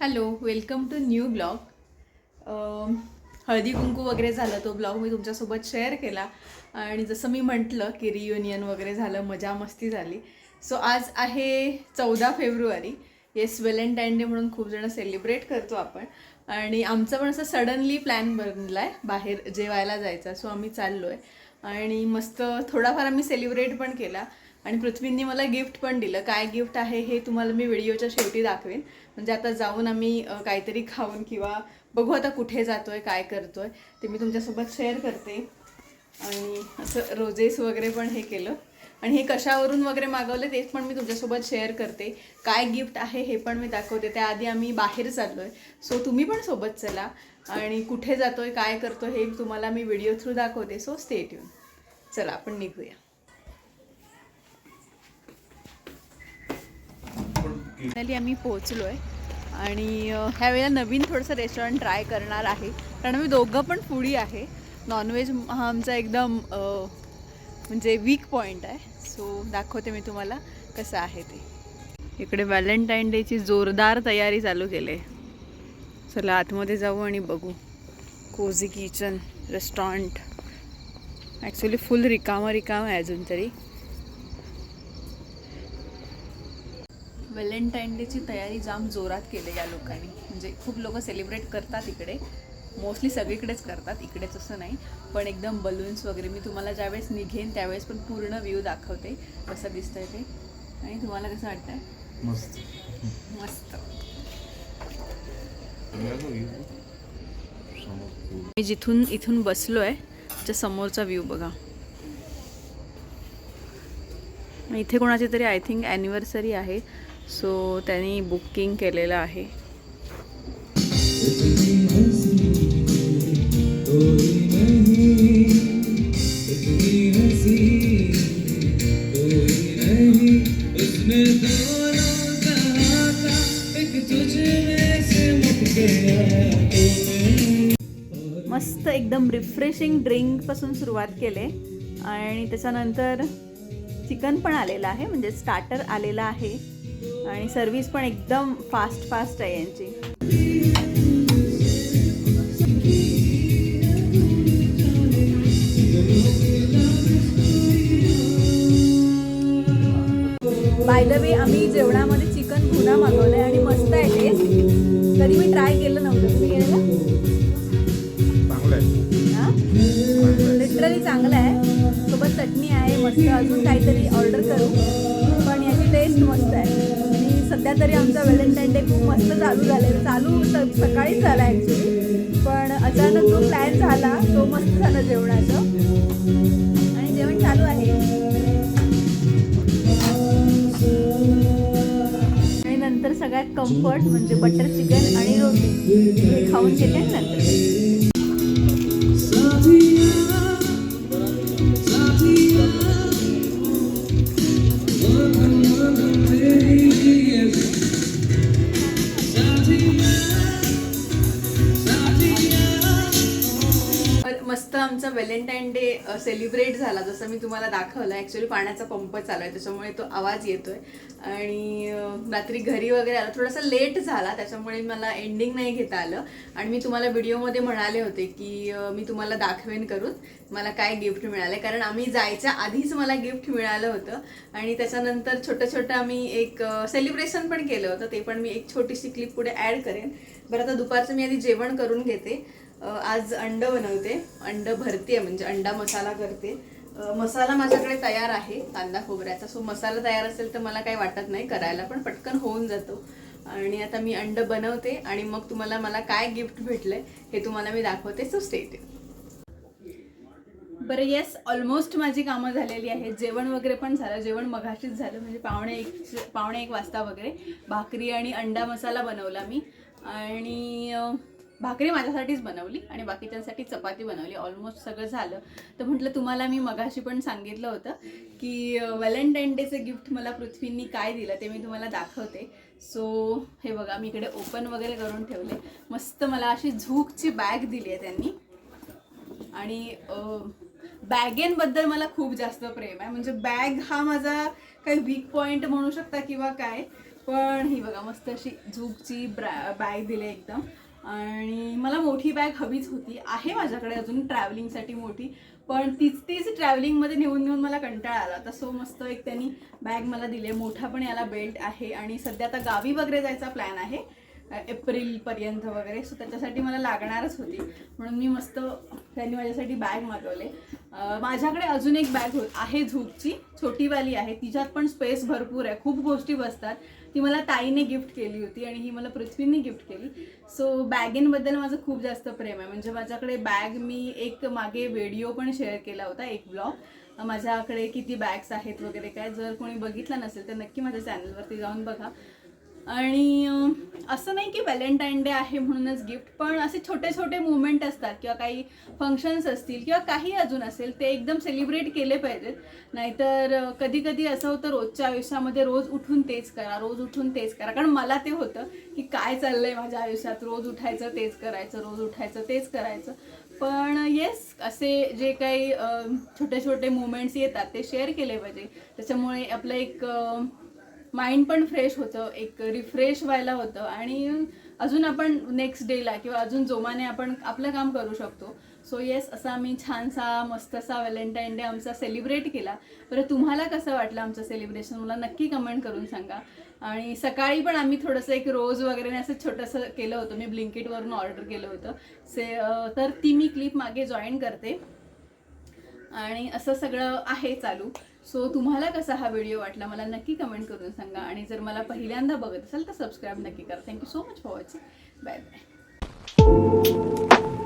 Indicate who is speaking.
Speaker 1: Hello welcome to new blog. Haldi Kunku वगैरे झालं तो ब्लॉग मी तुमच्यासोबत शेअर केला. आणि जसं मी म्हटलं की रियुनियन वगैरे झालं मजा मस्ती झाली. सो आज आहे चौदा फेब्रुवारी. येस व्हॅलेंटाईन डे म्हणून खूप जण सेलिब्रेट करतो आपण. आणि आमचं पण असं सडनली प्लॅन बनला आहे बाहेर जेवायला जायचा सो आम्ही चाललो आहे आणि मस्त थोडाफार आम्ही सेलिब्रेट पण केला. आणि पृथ्वींनी मला गिफ्ट पण दिलं. काय गिफ्ट आहे हे तुम्हाला मी व्हिडिओच्या शेवटी दाखवेन. म्हणजे आता जाऊन आम्ही काहीतरी खाऊन किंवा बघू आता कुठे जातो आहे काय करतो आहे ते मी तुमच्यासोबत शेअर करते. आणि असं रोजेस वगैरे पण हे केलं. आणि हे कशावरून वगैरे मागवले तेच पण मी तुमच्यासोबत शेअर करते. काय गिफ्ट आहे हे पण मी दाखवते. त्याआधी आम्ही बाहेर चाललो आहे सो तुम्ही पण सोबत चला. आणि कुठे जातो आहे काय करतो हे तुम्हाला मी व्हिडिओ थ्रू दाखवते. सो स्टे ट्यून चला आपण निघूया. फायनली आम्ही पोहोचलो आहे आणि ह्या वेळेला नवीन थोडंसं रेस्टॉरंट ट्राय करणार आहे. कारण आम्ही दोघं पण फुडी आहे. नॉनव्हेज हा आमचा एकदम म्हणजे वीक पॉईंट आहे. सो दाखवते मी तुम्हाला कसं आहे ते. इकडे व्हॅलेंटाईन डेची जोरदार तयारी चालू केली आहे. चला आतमध्ये जाऊ आणि बघू. Cozy kitchen restaurant actually full रिकामं रिकामं आहे अजून तरी. व्हॅलेंटाईन डेची तयारी जाम जोरात केली या लोकांनी. म्हणजे खूप लोक सेलिब्रेट करतात इकडे. मोस्टली सगळीकडेच करतात इकडेच असं नाही. पण एकदम बलून्स वगैरे मी तुम्हाला ज्यावेळेस निघेन त्यावेळेस पण पूर्ण व्ह्यू दाखवते. कसं दिसतंय ते. आणि तुम्हाला कसं वाटतंय?
Speaker 2: मस्त.
Speaker 1: मस्त. मी जिथून इथून बसलो आहे त्याच्या समोरचा व्ह्यू बघा. इथे कोणाची तरी आय थिंक ॲनिव्हर्सरी आहे. सो त्यांनी बुकिंग केलेलं आहे. मस्त एकदम रिफ्रेशिंग ड्रिंकपासून सुरुवात केले. आणि त्याच्यानंतर चिकन पण आलेलं आहे म्हणजे स्टार्टर आलेलं आहे. आणि सर्विस पण एकदम फास्ट फास्ट आहे यांची. बाय द वे आम्ही जेवणामध्ये चिकन भुना मागवलंय आणि मस्त आहे टेस्ट कधी मी ट्राय केलं नव्हतं. तुम्ही केलेलं
Speaker 2: चांगलं आहे
Speaker 1: लिटरली चांगलं आहे. सोबत चटणी आहे मस्त. अजून काहीतरी ऑर्डर करू. पण याची टेस्ट मस्त आहे. सध्या तरी आमचा व्हॅलेंटाईन डे खूप मस्त चालू झालेला चालू सकाळीच झाला ॲक्च्युली पण अचानक जो प्लॅन झाला तो मस्त झाला जेवणाचं. आणि जेवण चालू आहे. आणि नंतर सगळ्यात कम्फर्ट म्हणजे बटर चिकन आणि रोटी. हे खाऊन घेते नंतर. आमचा व्हॅलेंटाईन डे सेलिब्रेट झाला जसं मी तुम्हाला दाखवलं. ॲक्च्युली पाण्याचा पंप चालू आहे त्याच्यामुळे तो आवाज येतोय. आणि रात्री घरी वगैरे आला थोडासा लेट झाला त्याच्यामुळे मला एंडिंग नाही घेता आलं. आणि मी तुम्हाला व्हिडिओमध्ये म्हणाले होते की मी तुम्हाला दाखवेन करून मला काय गिफ्ट मिळालं कारण आम्ही जायच्या आधीच मला गिफ्ट मिळालं होतं. आणि त्याच्यानंतर छोटं छोटं आम्ही एक सेलिब्रेशन पण केलं होतं ते पण मी एक छोटीशी क्लिप पुढे ॲड करेन. बरं आता दुपारचं मी आधी जेवण करून घेते. आज अंड बनवते. अंड भरते म्हणजे अंडा मसाला करते. मसाला माझ्याकडे तयार आहे कांदा खोबऱ्याचा. सो मसाला तयार असेल तर मला काही वाटत नाही करायला पण पटकन होऊन जातो. आणि आता मी अंड बनवते आणि मग तुम्हाला मला काय गिफ्ट भेटलंय हे तुम्हाला मी दाखवते. सो स्टेट बरं येस ऑलमोस्ट माझी कामं झालेली आहेत. जेवण वगैरे पण झालं. जेवण मघाशीच झालं म्हणजे पावणे एक पावणे एक वाजता वगैरे भाकरी आणि अंडा मसाला बनवला मी. आणि भाकरी माझ्यासाठीच बनवली आणि बाकीच्यांसाठी चपाती बनवली. ऑलमोस्ट सगळं झालं. तर म्हटलं तुम्हाला मी मगाशी पण सांगितलं होतं की व्हॅलेंटाईन डेचं गिफ्ट मला पृथ्वींनी काय दिलं ते मी तुम्हाला दाखवते. सो हे बघा मी इकडे ओपन वगैरे करून ठेवले. मस्त मला अशी झूकची बॅग दिली आहे त्यांनी. आणि बॅगेंबद्दल मला खूप जास्त प्रेम आहे. म्हणजे बॅग हा माझा काही वीक पॉईंट म्हणू शकता किंवा काय. पण ही बघा मस्त अशी झूकची ब्रॅ बॅग दिली एकदम. आणि मला मोठी बॅग हवीच होती. आहे माझ्याकडे अजून ट्रॅव्हलिंगसाठी मोठी. पण तीच तीच ट्रॅव्हलिंगमध्ये नेऊन नेऊन मला कंटाळा आला. तर सो मस्त एक त्यांनी बॅग मला दिली. मोठा पण याला बेल्ट आहे आणि सध्या आता गावी वगैरे जायचा प्लॅन आहे. एप्रिलपर्यंत वगैरे. सो त्याच्यासाठी मला लागणारच होती. म्हणून मी मस्त त्यांनी माझ्यासाठी बॅग मागवले. माझ्याकडे अजून एक बॅग हो आहे झूपची छोटीवाली आहे. तिच्यात पण स्पेस भरपूर आहे. खूप गोष्टी बसतात. ती मला ताईने गिफ्ट केली होती आणि ही मला पृथ्वीने गिफ्ट केली. सो बॅगेंबद्दल माझं खूप जास्त प्रेम आहे. म्हणजे माझ्याकडे बॅग मी एक मागे व्हिडिओ पण शेअर केला होता एक ब्लॉग माझ्याकडे किती बॅग्स आहेत वगैरे काय. जर कोणी बघितलं नसेल तर नक्की माझ्या चॅनलवरती जाऊन बघा. आणि असं नाही की व्हॅलेंटाईन डे आहे म्हणूनच गिफ्ट पण असे छोटे छोटे मुवमेंट असतात किंवा काही फंक्शन्स असतील किंवा काही अजून असेल ते एकदम सेलिब्रेट केले पाहिजेत. नाहीतर कधी कधी असं होतं रोजच्या आयुष्यामध्ये रोज उठून तेच करा रोज उठून तेच करा. कारण मला ते होतं की काय चाललंय माझ्या आयुष्यात रोज उठायचं तेच करायचं रोज उठायचं तेच करायचं. पण येस असे जे काही छोटे छोटे मुवमेंट्स येतात ते शेअर केले पाहिजे. त्याच्यामुळे आपलं एक माइंड पण फ्रेश होतं एक रिफ्रेश व्हायला होतं आणि अजून आपण नेक्स्ट डेला किंवा अजून जोमाने आपण आपलं काम करू शकतो. सो येस असा आम्ही छानसा मस्तसा व्हॅलेंटाईन डे आमचा सेलिब्रेट केला. बरं तुम्हाला कसं वाटलं आमचं सेलिब्रेशन मला नक्की कमेंट करून सांगा. आणि सकाळी पण आम्ही थोडंसं एक रोज वगैरे असं छोटंसं केलं होतं. मी ब्लिंकिटवरून ऑर्डर केलं होतं. से तर ती मी क्लिप मागे जॉईन करते. आणि असं सगळं आहे चालू. सो तुम्हाला कसा हा व्हिडिओ वाटला मला नक्की कमेंट करून सांगा. आणि जर मला पहिल्यांदा बघत असाल तर सबस्क्राईब नक्की करा. Thank you so much for watching bye bye